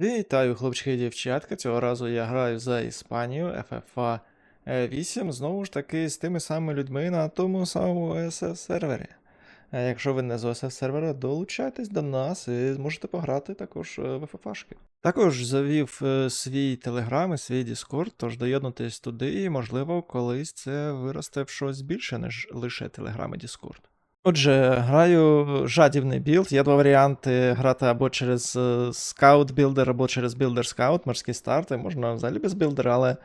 Вітаю, хлопчики і дівчатка. Цього разу я граю за Іспанію FFA 8, знову ж таки з тими самими людьми на тому самому OSS сервері. Е, Якщо ви не з OSS сервера, долучайтесь до нас і зможете пограти також е, в FFA-шки. Також завів е, свій телеграм і свій Discord, тож доєднуйтесь туди, і можливо колись це виросте в щось більше, ніж лише телеграм і Discord. Отже, граю жадібний білд. Є два варіанти грати або через скаут білдер, або через білдер скаут, морські старти. Можна взагалі без білдера, але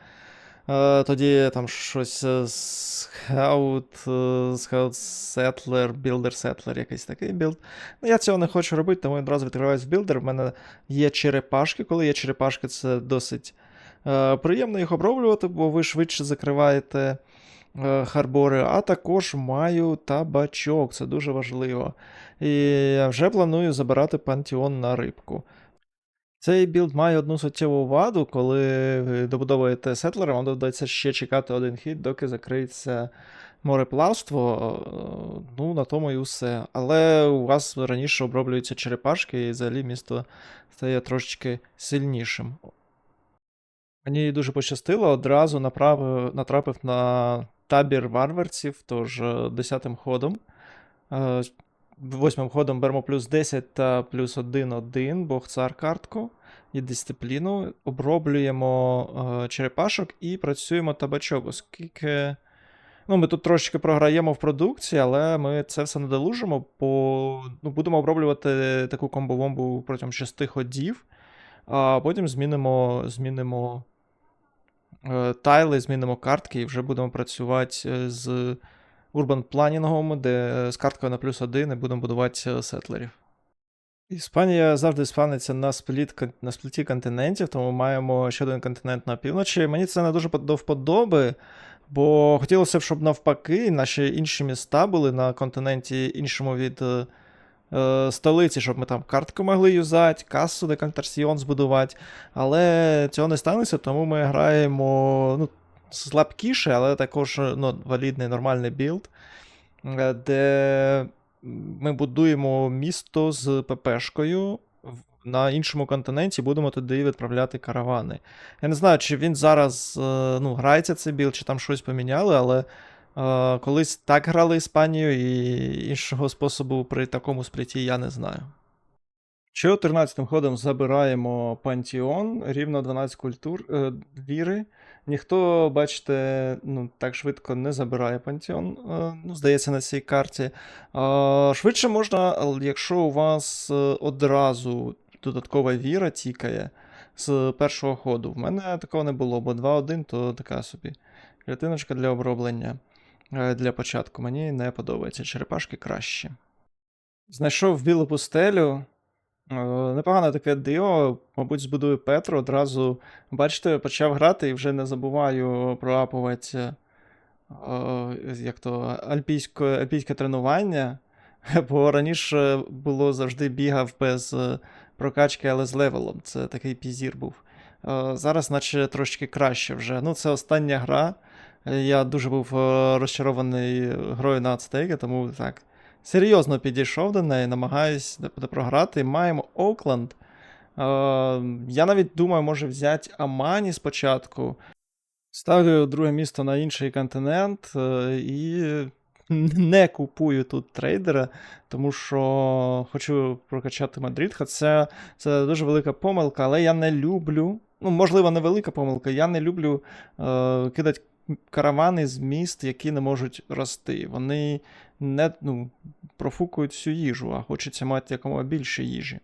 е, тоді там щось скаут, скаут сетлер, білдер сетлер, якийсь такий білд. Ну, я цього не хочу робити, тому одразу відкриваюсь в білдер. В мене є черепашки. Коли є черепашки, це досить е, приємно їх оброблювати, бо ви швидше закриваєте е, харбори, а також маю табачок, це дуже важливо. І вже планую забирати пантеон на рибку. Цей білд має одну суттєву ваду, коли добудовуєте сетлера, вам доведеться ще чекати один хід, доки закриється мореплавство. Е, Ну, на тому і все. Але у вас раніше оброблюються черепашки, і взагалі місто стає трошечки сильнішим. Мені дуже пощастило, одразу направив, натрапив на табір варварців, тож е, десятим ходом. Е, Восьмим ходом беремо плюс 10 та плюс 1 1, бог цар картку і дисципліну. Оброблюємо е, черепашок і працюємо табачок, оскільки. Ну, ми тут трошечки програємо в продукції, але ми це все надолужимо, бо ну, будемо оброблювати таку комбо-бомбу протягом 6 ходів, а потім змінимо, змінимо е, тайли, змінимо картки і вже будемо працювати е, з урбан планінгом, де е, з карткою на плюс один і будемо будувати е, сетлерів. Іспанія завжди спавниться на, спліт, на спліті континентів, тому маємо ще один континент на півночі. Мені це не дуже до вподоби, бо хотілося б, щоб навпаки наші інші міста були на континенті іншому від е, столиці, щоб ми там картку могли юзати, касу де конверсіон збудувати. Але цього не станеться, тому ми граємо ну, слабкіше, але також ну, валідний нормальний білд, е, де ми будуємо місто з ППшкою. На іншому континенті будемо туди відправляти каравани. Я не знаю, чи він зараз е, ну, грається цей білд, чи там щось поміняли, але колись так грали Іспанію, і іншого способу при такому спліті я не знаю. 14-м ходом забираємо пантеон, рівно 12 культур е, віри. Ніхто, бачите, ну, так швидко не забирає пантеон, е, ну, здається, на цій карті. Е, швидше можна, якщо у вас е, одразу додаткова віра тікає з першого ходу. В мене такого не було, бо 2-1 то така собі. Клітиночка для оброблення для початку. Мені не подобається. Черепашки краще. Знайшов білу пустелю. Е, Непогане таке діо, мабуть, збудую Петру. Одразу, бачите, почав грати і вже не забуваю проапувати е, як то, альпійське, альпійське тренування. Бо раніше було завжди бігав без е, прокачки, але з левелом. Це такий пізір був. Е, Зараз, наче трошки краще вже. Ну, це остання гра. Е, Я дуже був е, розчарований грою на ацтеки, тому так. Серйозно підійшов до неї, де програти. Маємо Окленд. Е, я навіть думаю, може взяти Амані спочатку. Ставлю друге місто на інший континент е, і не купую тут трейдера, тому що хочу прокачати Мадрид. Хоча це дуже велика помилка, але я не люблю. Ну, можливо, невелика помилка. Я не люблю е, кидати каравани з міст, які не можуть рости. Вони не ну, профукують всю їжу, а хочеться мати якомога більше їжі.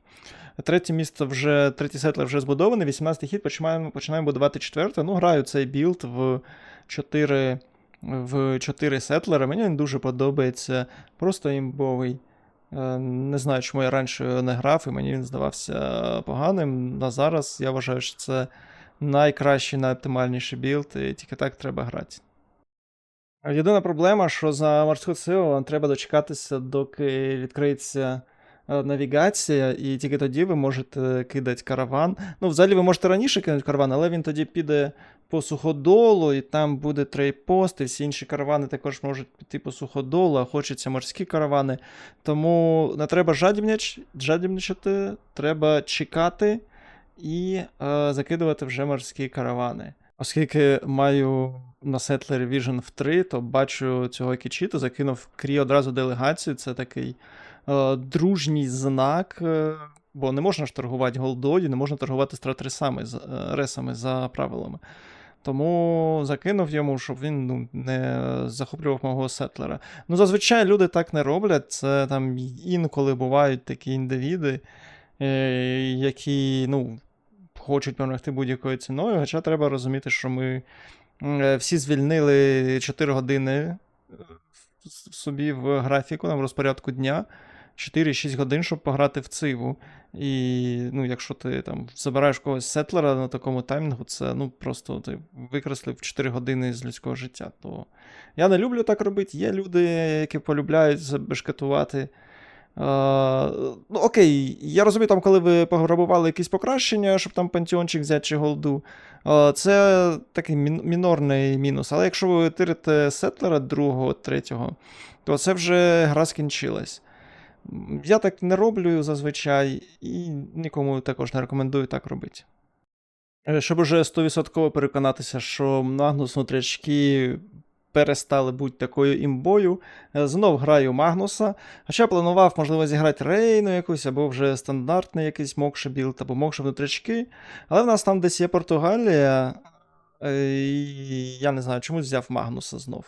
Третє місце вже, третій сетлер вже збудований, 18-й хід починаємо, починаємо будувати четверте. Ну, граю цей білд в 4, в 4 сетлера. Мені він дуже подобається. Просто імбовий. Е, Не знаю, чому я раніше не грав, і мені він здавався поганим. На зараз я вважаю, що це найкращий, найоптимальніший білд, і тільки так треба грати. Єдина проблема, що за морську силу вам треба дочекатися, доки відкриється е, навігація, і тільки тоді ви можете кидати караван. Ну, взагалі, ви можете раніше кинути караван, але він тоді піде по суходолу, і там буде трейпост, і всі інші каравани також можуть піти по суходолу, а хочеться морські каравани. Тому не треба жадібніч, жадібничати, треба чекати і е, закидувати вже морські каравани. Оскільки маю на Settler Vision в 3, то бачу цього Кічіту, закинув Крі одразу делегацію. Це такий е, дружній знак, е, бо не можна ж торгувати голдою, не можна торгувати стратресами, е, ресами за правилами. Тому закинув йому, щоб він ну, не захоплював мого сетлера. Ну, зазвичай люди так не роблять. Це там інколи бувають такі індивіди, е, які ну, хочуть перемогти будь-якою ціною. Хоча треба розуміти, що ми е, всі звільнили 4 години е, собі в графіку, в розпорядку дня. 4-6 годин, щоб пограти в циву. І ну, якщо ти там забираєш когось сетлера на такому таймінгу, це ну просто ти викреслив 4 години з людського життя. То я не люблю так робити. Є люди, які полюбляють забешкетувати. Е, ну, окей, я розумію, там, коли ви пограбували якісь покращення, щоб там пантеончик взяти чи голду. е, це такий мінорний мінус. Але якщо ви тирите сетлера другого, третього, то це вже гра скінчилась. Я так не роблю зазвичай, і нікому також не рекомендую так робити. Е, Щоб уже 100% переконатися, що Магнус внутрячки перестали бути такою імбою, е, знов граю Магнуса. Хоча планував, можливо, зіграти Рейну якусь, або вже стандартний якийсь Мокше білд, або Мокше внутрячки. Але в нас там десь є Португалія, е, я не знаю, чомусь взяв Магнуса знов.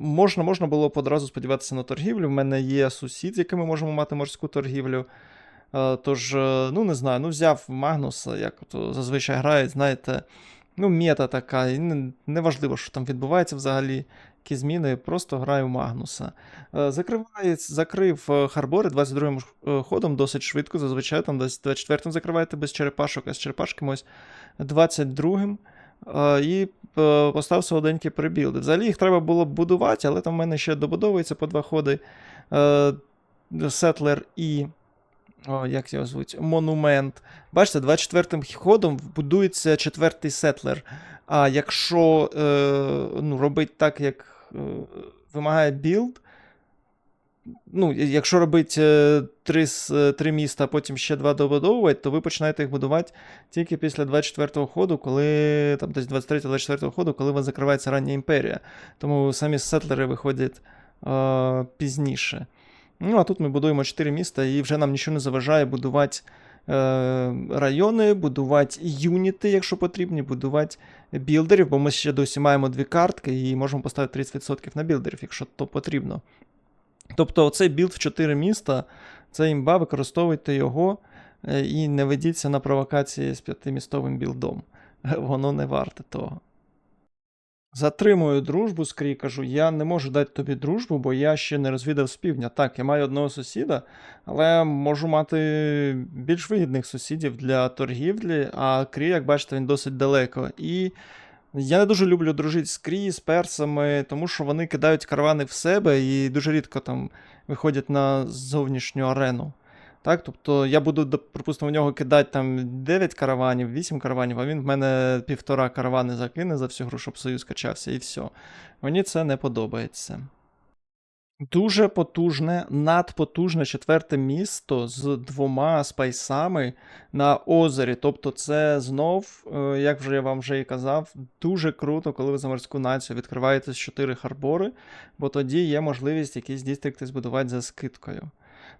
Можна, можна було б одразу сподіватися на торгівлю. В мене є сусід, з яким ми можемо мати морську торгівлю. Е, Тож, е, ну не знаю, ну взяв Магнуса, як то зазвичай грають, знаєте, ну, мета така, і не, не важливо, що там відбувається взагалі, які зміни, просто граю Магнуса. Е, Закриває, закрив е, Харбори 22-м е, ходом досить швидко, зазвичай там десь 24-м закриваєте без черепашок, а з черепашками ось 22-м. Е, І поставив солоденькі прибілди. Взагалі їх треба було б будувати, але там в мене ще добудовується по два ходи. Сетлер і. О, як його звуть? Монумент. Бачите, 24-м ходом будується четвертий сетлер. А якщо е, ну, робити так, як е, вимагає білд, ну, якщо робити е, три, е, три міста, а потім ще два добудовувати, то ви починаєте їх будувати тільки після 24-го ходу, коли там десь 23-24 ходу, коли у вас закривається рання імперія. Тому самі сетлери виходять е, пізніше. Ну, а тут ми будуємо 4 міста, і вже нам нічого не заважає будувати е, райони, будувати юніти, якщо потрібні, будувати білдерів, бо ми ще досі маємо дві картки і можемо поставити 30% на білдерів, якщо то потрібно. Тобто, цей білд в 4 міста, це імба, використовуйте його е, і не ведіться на провокації з п'ятимістовим білдом. Воно не варте того. Затримую дружбу з кажу, я не можу дати тобі дружбу, бо я ще не розвідав з півдня. Так, я маю одного сусіда, але можу мати більш вигідних сусідів для торгівлі, а Крі, як бачите, він досить далеко. І я не дуже люблю дружити з Крі, з персами, тому що вони кидають каравани в себе і дуже рідко там виходять на зовнішню арену. Так, тобто я буду, припустимо, в нього кидати там 9 караванів, 8 караванів, а він в мене півтора каравани закине за всю гру, щоб союз качався, і все. Мені це не подобається. Дуже потужне, надпотужне четверте місто з двома спайсами на озері. Тобто, це знов, е, як вже я вам вже і казав, дуже круто, коли ви за морську націю відкриваєте з 4 харбори, бо тоді є можливість якісь дістрикти збудувати за скидкою.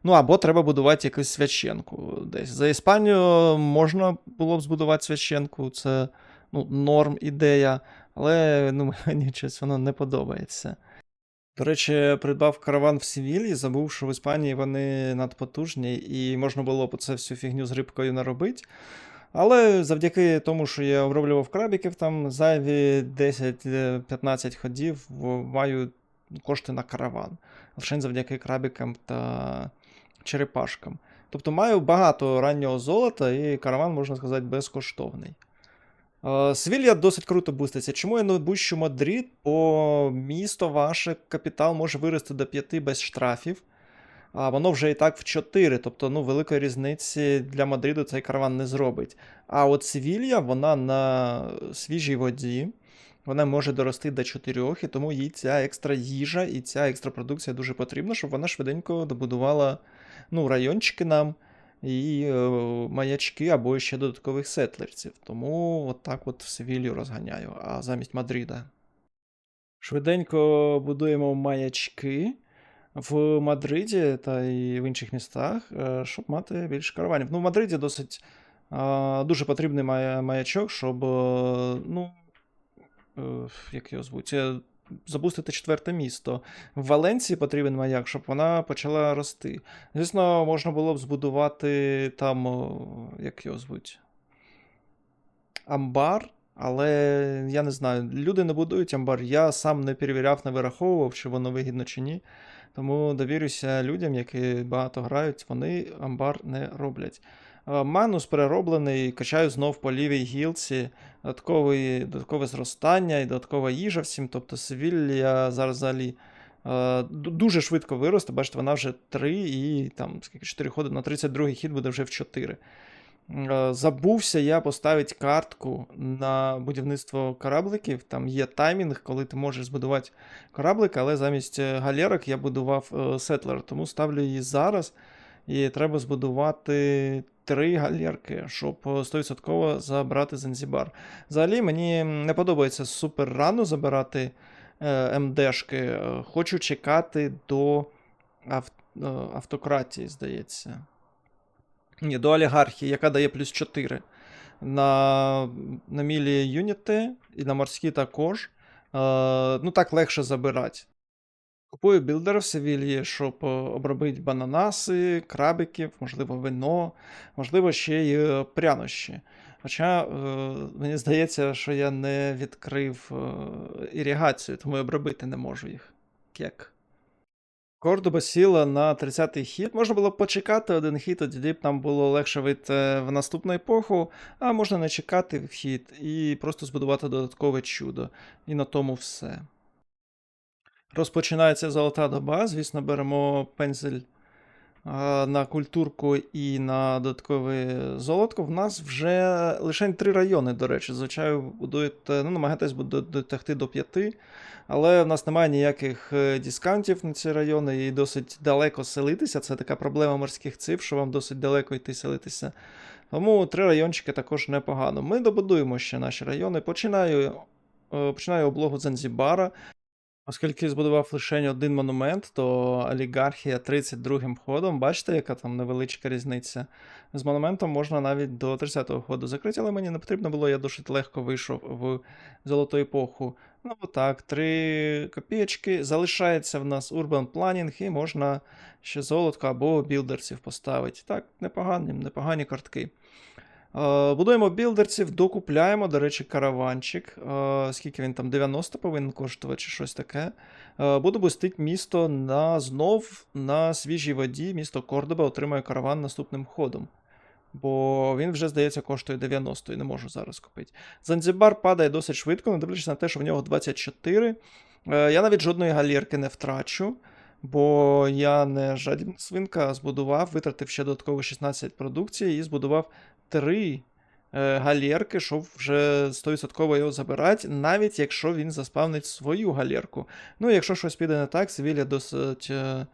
Ну або треба будувати якусь священку десь. За Іспанію можна було б збудувати священку, це ну, норм ідея, але ну, мені щось воно не подобається. До речі, придбав караван в Севілі, забув, що в Іспанії вони надпотужні, і можна було б це всю фігню з рибкою наробити. Але завдяки тому, що я оброблював крабіків, там зайві 10-15 ходів маю кошти на караван. Лише завдяки крабікам та черепашкам. Тобто маю багато раннього золота, і караван, можна сказати, безкоштовний. Е, Севілья досить круто буститься. Чому я не бущу Мадрид? Бо місто ваше капітал може вирости до 5 без штрафів, а воно вже і так в 4. Тобто, ну, великої різниці для Мадриду цей караван не зробить. А от Севілья, вона на свіжій воді. Вона може дорости до 4, і тому їй ця екстра їжа і ця екстра продукція дуже потрібна, щоб вона швиденько добудувала ну, райончики нам. і е, маячки або ще додаткових сетлерців. Тому от так от в Севілью розганяю, а замість Мадрида. Швиденько будуємо маячки в Мадриді та і в інших містах, е, щоб мати більше караванів. Ну, в Мадриді досить дуже потрібний маячок, щоб, е, ну, е, як його звуть, запустити четверте місто. В Валенції потрібен маяк, щоб вона почала рости. Звісно, можна було б збудувати там, як його звуть, амбар, але я не знаю, люди не будують амбар. Я сам не перевіряв, не вираховував, чи воно вигідно чи ні. Тому довірюся людям, які багато грають, вони амбар не роблять. Е, Манус перероблений, качаю знов по лівій гілці, додаткове зростання і додаткова їжа всім. Тобто Севілля зараз взагалі е, дуже швидко виросте. Бачите, вона вже 3 і там скільки 4 ходи на 32-й хід буде вже в 4. Е, Забувся я поставити картку на будівництво корабликів. Там є таймінг, коли ти можеш збудувати кораблик, але замість галерок я будував сетлер, тому ставлю її зараз. І треба збудувати три галерки, щоб е, 100% забрати Занзібар. Взагалі мені не подобається супер рано забирати е, МДшки. Е, Хочу чекати до ав- е, автократії, здається. Ні, до олігархії, яка дає плюс 4. На, на мілі юніти і на морські також. Е, ну так легше забирати. Купую білдер в Севілії, щоб е, обробити бананаси, крабиків, можливо, вино, можливо, ще й е, прянощі. Хоча е, мені здається, що я не відкрив іригацію, тому і обробити не можу їх. Кек. Кордоба сіла на 30-й хід. Можна було почекати один хід, тоді б нам було легше вийти в наступну епоху, а можна не чекати в хід і просто збудувати додаткове чудо. І на тому все. Розпочинається золота доба. Звісно, беремо пензель на культурку і на додаткове золотко. В нас вже лише три райони, до речі. Звичайно, будуєте, ну, намагаєтесь дотягти до п'яти, але в нас немає ніяких е, дискаунтів на ці райони і досить далеко селитися. Це така проблема морських цифр, що вам досить далеко йти селитися. Тому три райончики також непогано. Ми добудуємо ще наші райони. Починаю, е, починаю облогу Занзібара. Оскільки збудував лише один монумент, то олігархія 32-м ходом, бачите, яка там невеличка різниця. З монументом можна навіть до 30-го ходу закрити, але мені не потрібно було, я досить легко вийшов в золоту епоху. Ну так, 3 копійочки. Залишається в нас Urban Planning, і можна ще золотко або білдерців поставити. Так, непогані, непогані картки. Е, Будуємо білдерців, докупляємо, до речі, караванчик. Е, Скільки він там 90 повинен коштувати чи щось таке. Е, Буду бустити місто на знов на свіжій воді. Місто Кордоба отримає караван наступним ходом. Бо він вже, здається, коштує 90 і не можу зараз купити. Занзібар падає досить швидко, не дивлячись на те, що в нього 24. Е, Я навіть жодної галерки не втрачу. Бо я не жадібна свинка, збудував, витратив ще додатково 16 продукції і збудував три е, галерки, щоб вже 100% його забирати, навіть якщо він заспавнить свою галерку. Ну, якщо щось піде не так, Севілля досить е,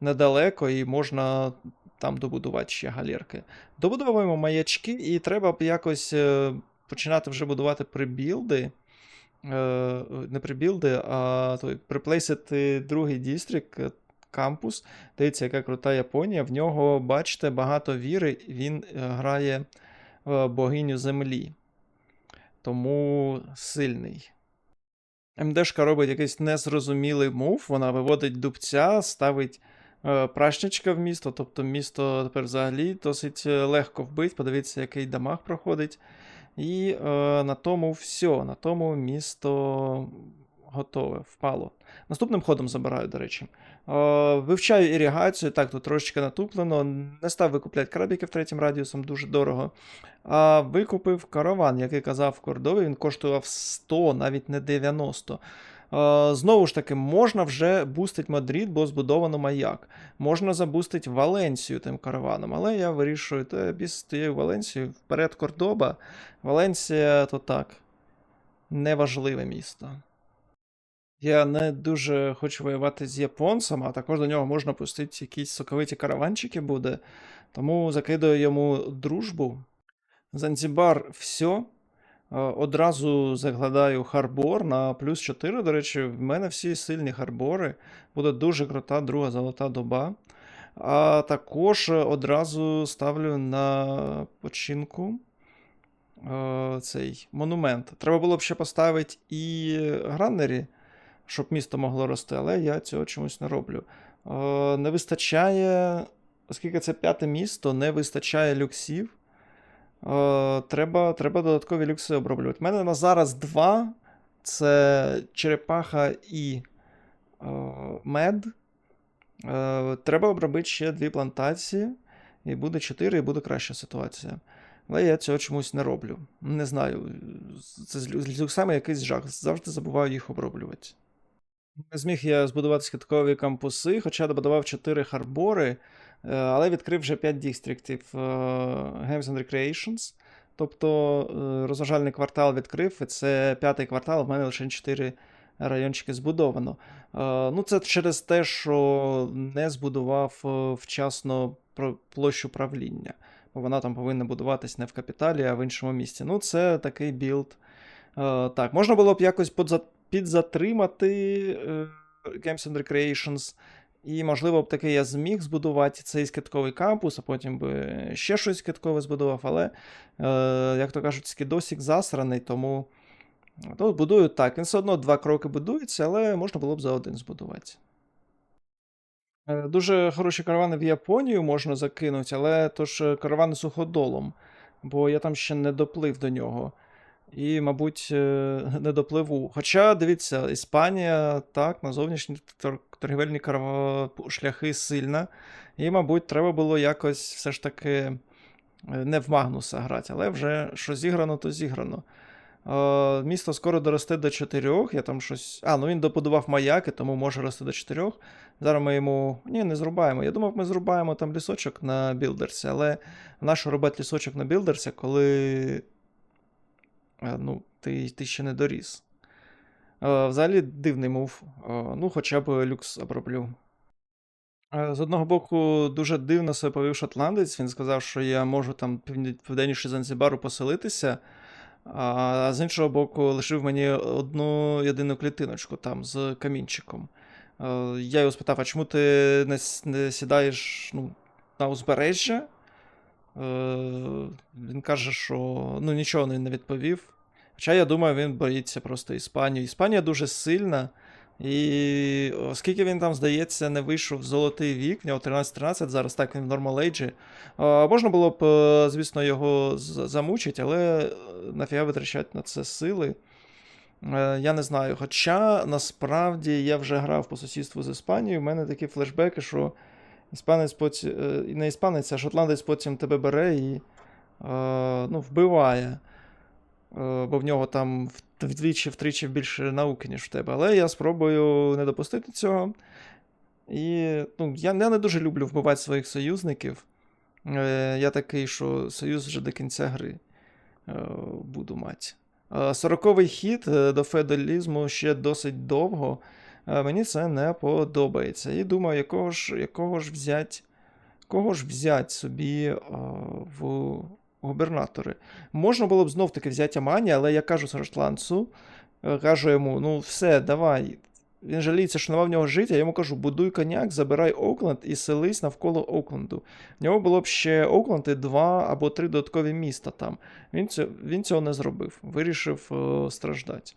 недалеко і можна там добудувати ще галерки. Добудовуємо маячки, і треба б якось е, починати вже будувати прибілди. Не прибілди, а приплейсити другий дістрик, е, кампус. Дивіться, яка крута Японія. В нього, бачите, багато віри, він е, грає в богиню землі. Тому сильний. МДшка робить якийсь незрозумілий мув, вона виводить дубця, ставить е, пращичка в місто, тобто місто тепер взагалі досить е, легко вбить. Подивіться, який дамаг проходить. І е, на тому все. На тому місто готове, впало. Наступним ходом забираю, до речі. Е, вивчаю іригацію. Так, тут трошечки натуплено. Не став викупляти крабіків третім радіусом, дуже дорого. А викупив караван, який казав в Кордові, він коштував 100, навіть не 90. Е, Знову ж таки, можна вже бустить Мадрид, бо збудовано маяк. Можна забустити Валенсію тим караваном, але я вирішую, то без з тією Валенсією вперед Кордоба. Валенсія то так. Неважливе місто. Я не дуже хочу воювати з японцем, а також до нього можна пустити якісь соковиті караванчики буде. Тому закидаю йому дружбу. Занзібар все. Одразу закладаю харбор на плюс 4. До речі, в мене всі сильні харбори. Буде дуже крута друга золота доба. А також одразу ставлю на починку е, цей монумент. Треба було б ще поставити і граннері, щоб місто могло рости, але я цього чомусь не роблю. Е, Не вистачає, оскільки це п'яте місто, не вистачає люксів. Е, Треба, треба додаткові люкси оброблювати. У мене на зараз два: це черепаха і е, мед. Треба обробити ще дві плантації, і буде 4, і буде краща ситуація. Але я цього чомусь не роблю. Не знаю. Це з люксами якийсь жах. Завжди забуваю їх оброблювати. Не зміг я збудувати скидкові кампуси, хоча добудував 4 харбори, е, але відкрив вже 5 дістріктів е, Games and Recreations. Тобто е, розважальний квартал відкрив, і це п'ятий квартал, в мене лише 4 райончики збудовано. Ну, це через те, що не збудував вчасно площу правління, бо вона там повинна будуватись не в капіталі, а в іншому місці. Ну, це такий білд. Так, можна було б якось підзатримати е, Games and Recreations. І, можливо, б таки я зміг збудувати цей скидковий кампус, а потім би ще щось скидкове збудував, але, е, як то кажуть, скидосік засраний, тому ну, будую так. Він все одно два кроки будується, але можна було б за один збудувати. Е, Дуже хороші каравани в Японію можна закинути, але то ж е, каравани суходолом, бо я там ще не доплив до нього. І, мабуть, е, не допливу. Хоча, дивіться, Іспанія так, на зовнішні торгівельні шляхи сильна. І, мабуть, треба було якось все ж таки е, не в Магнуса грати, але вже що зіграно, то зіграно. Е, Місто скоро доросте до 4. Я там щось. А, ну він добудував маяки, тому може рости до 4. Зараз ми йому. Ні, не зрубаємо. Я думав, ми зрубаємо там лісочок на білдерсі, але нащо робити лісочок на білдерсі, коли. Е, Ну, ти, ти ще не доріс. Е, Взагалі дивний мув. Е, Ну, хоча б люкс оброблю. З одного боку, дуже дивно себе повів шотландець. Він сказав, що я можу там південніше Занзібару поселитися. А з іншого боку, лишив мені одну єдину клітиночку там з камінчиком. Я його спитав: а чому ти не сідаєш ну, на узбережжя? Е, Він каже, що ну, нічого не відповів. Хоча я думаю, він боїться просто Іспанію. Іспанія дуже сильна. І оскільки він там, здається, не вийшов в золотий вік, в нього 13-13, зараз так він в нормал ейджі. Можна було б, е, звісно, його замучити, але е, нафіга витрачати на це сили. Я не знаю. Хоча насправді я вже грав по сусідству з Іспанією. У мене такі флешбеки, що іспанець потім, не іспанець, а шотландець потім тебе бере і е, ну, вбиває. Е, Бо в нього там вдвічі-втричі більше науки, ніж в тебе. Але я спробую не допустити цього. І ну, я, я не дуже люблю вбивати своїх союзників. Е, Я такий, що союз вже до кінця гри е, буду мати. Е, Сороковий хід е, до феодалізму ще досить довго. Мені це не подобається. І думаю, якого ж, якого ж взять, кого ж взять собі в губернатори. Можна було б знов таки взяти Амані, але я кажу шотландцу, е, кажу йому: ну все, давай. Він жаліється, що нема в нього життя. Я йому кажу, будуй коняк, забирай Окленд і селись навколо Окленду. В нього було б ще Окленд і два або три додаткові міста там. Він, цього, він цього не зробив, вирішив е, страждати.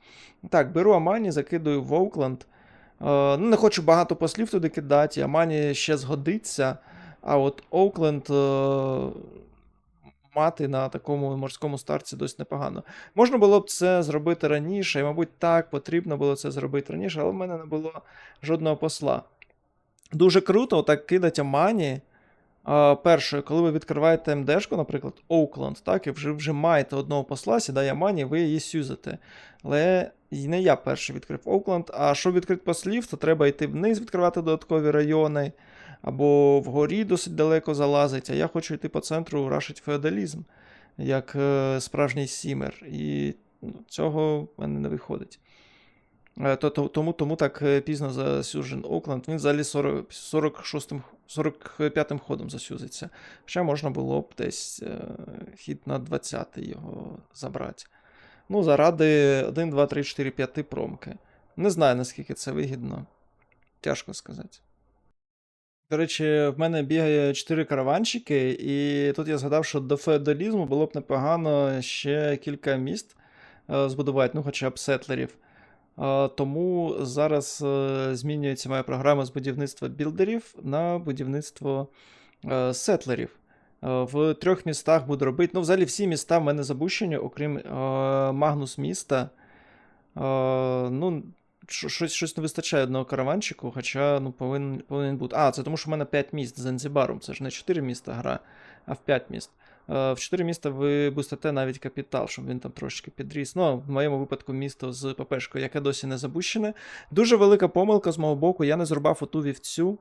Так, беру Амані, закидую в Окленд. Е, ну, не хочу багато послів туди кидати, Амані ще згодиться. А от Окленд е, мати на такому морському старці досить непогано. Можна було б це зробити раніше, і, мабуть, так, потрібно було це зробити раніше, але в мене не було жодного посла. Дуже круто так кидать Амані. Перше, коли ви відкриваєте МДшку, наприклад, Оукленд, так, і вже, вже маєте одного посла, сідає Амані, ви її сюзите. Але не я перший відкрив Оукленд, а щоб відкрити послів, то треба йти вниз, відкривати додаткові райони, або вгорі досить далеко залазить, а я хочу йти по центру, рашить феодалізм, як е, справжній сімер. І ну, цього в мене не виходить. Е, то, то, тому, тому так е, пізно засюжен Окленд. Він взагалі 40, 46, 45 ходом засюзиться. Ще можна було б десь е, хід на 20 його забрати. Ну, заради 1, 2, 3, 4, 5 промки. Не знаю, наскільки це вигідно. Тяжко сказати. До речі, в мене бігає 4 караванчики, і тут я згадав, що до феодалізму було б непогано ще кілька міст збудувати, ну хоча б сетлерів. Тому зараз е, змінюється моя програма з будівництва білдерів на будівництво е, сетлерів. Е, В трьох містах буду робити. Ну, взагалі, всі міста в мене забущені, окрім Магнус міста. Ну, щось, щось не вистачає одного караванчику, хоча ну, повинен, повинен бути. А, це тому, що в мене 5 міст з Занзібаром. Це ж не 4 міста гра, а в 5 міст. Е, В 4 міста ви бустите навіть капітал, щоб він там трошки підріс. Ну, в моєму випадку місто з ППшкою, яке досі не забущене. Дуже велика помилка з мого боку. Я не зрубав оту вівцю.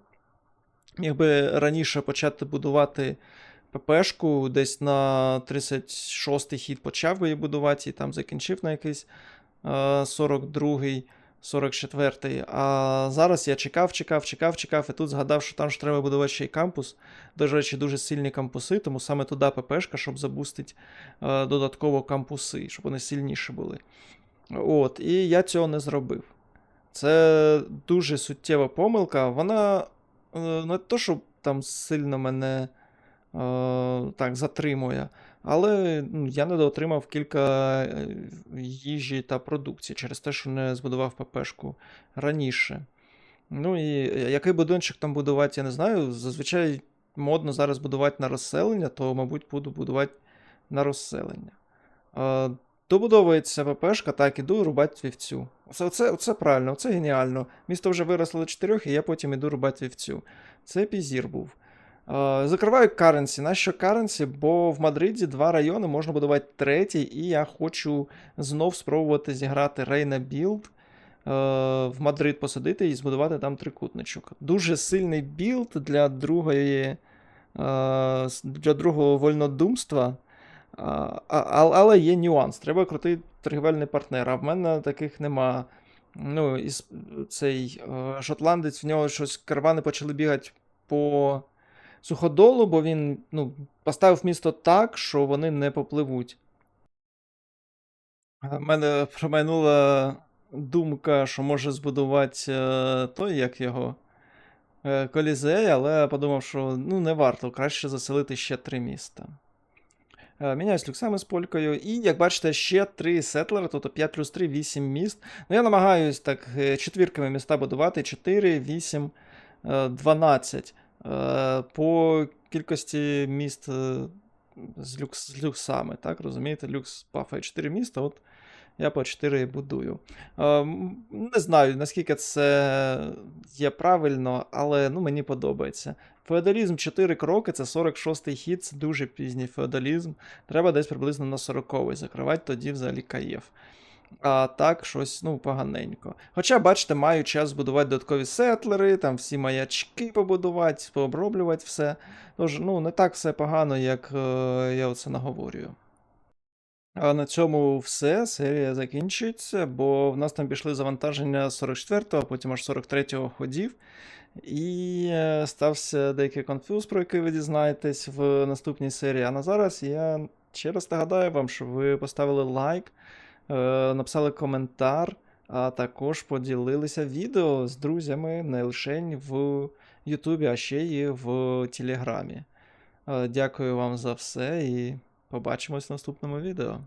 Міг би раніше почати будувати ППшку, десь на 36-й хід почав би її будувати і там закінчив на якийсь е, 42-й, 44-й. А зараз я чекав, чекав, чекав, чекав, і тут згадав, що там ж треба будувати ще й кампус. До речі, дуже сильні кампуси, тому саме туди ППшка, щоб забустити е, додатково кампуси, щоб вони сильніші були. От, і я цього не зробив. Це дуже суттєва помилка. Вона е, не то, що там сильно мене е, так затримує, але ну, я недоотримав кілька е, їжі та продукції через те, що не збудував ППшку раніше. Ну і який будинчик там будувати, я не знаю. Зазвичай модно зараз будувати на розселення, то, мабуть, буду будувати на розселення. Е, Добудовується ППшка, так, іду рубати вівцю. Це, це, це правильно, це геніально. Місто вже виросло до 4, і я потім іду рубати вівцю. Це пізір був. Закриваю Каренсі. Нащо Каренсі? Бо в Мадриді два райони можна будувати третій, і я хочу знов спробувати зіграти Рейна Білд. е, В Мадрид посадити і збудувати там трикутничок. Дуже сильний білд для другої, е, для другого вольнодумства. Але є нюанс. Треба крутий торгівельний партнер. А в мене таких нема. Ну, цей е, шотландець, в нього щось каравани почали бігати по суходолу, бо він ну, поставив місто так, що вони не попливуть. В мене промайнула думка, що може збудувати е, той, як його е, колізей, але подумав, що ну, не варто, краще заселити ще три міста. Е, Міняюсь люксами з полькою. І, як бачите, ще три сетлери, тобто 5 плюс 3, 8 міст. Ну, я намагаюсь так е, четвірками міста будувати 4, 8, е, 12. Е, По кількості міст е, з, люкс, з люксами, так, розумієте? Люкс пафає 4 міста, от я по 4 будую. Е, Не знаю, наскільки це є правильно, але ну, мені подобається. Феодалізм 4 кроки, це 46-й хід, це дуже пізній феодалізм. Треба десь приблизно на 40-й закривати, тоді взагалі каєв. А так, щось, ну, поганенько. Хоча, бачите, маю час збудувати додаткові сетлери, там всі маячки побудувати, пооброблювати все. Тож, ну, не так все погано, як е, я оце наговорюю. А на цьому все, серія закінчується, бо в нас там пішли завантаження 44-го, потім аж 43-го ходів. І е, стався деякий конфуз, про який ви дізнаєтесь в наступній серії. А на зараз я ще раз нагадаю вам, щоб ви поставили лайк, написали коментар, а також поділилися відео з друзями не лише в Ютубі, а ще й в Телеграмі. Е, Дякую вам за все і побачимось в наступному відео.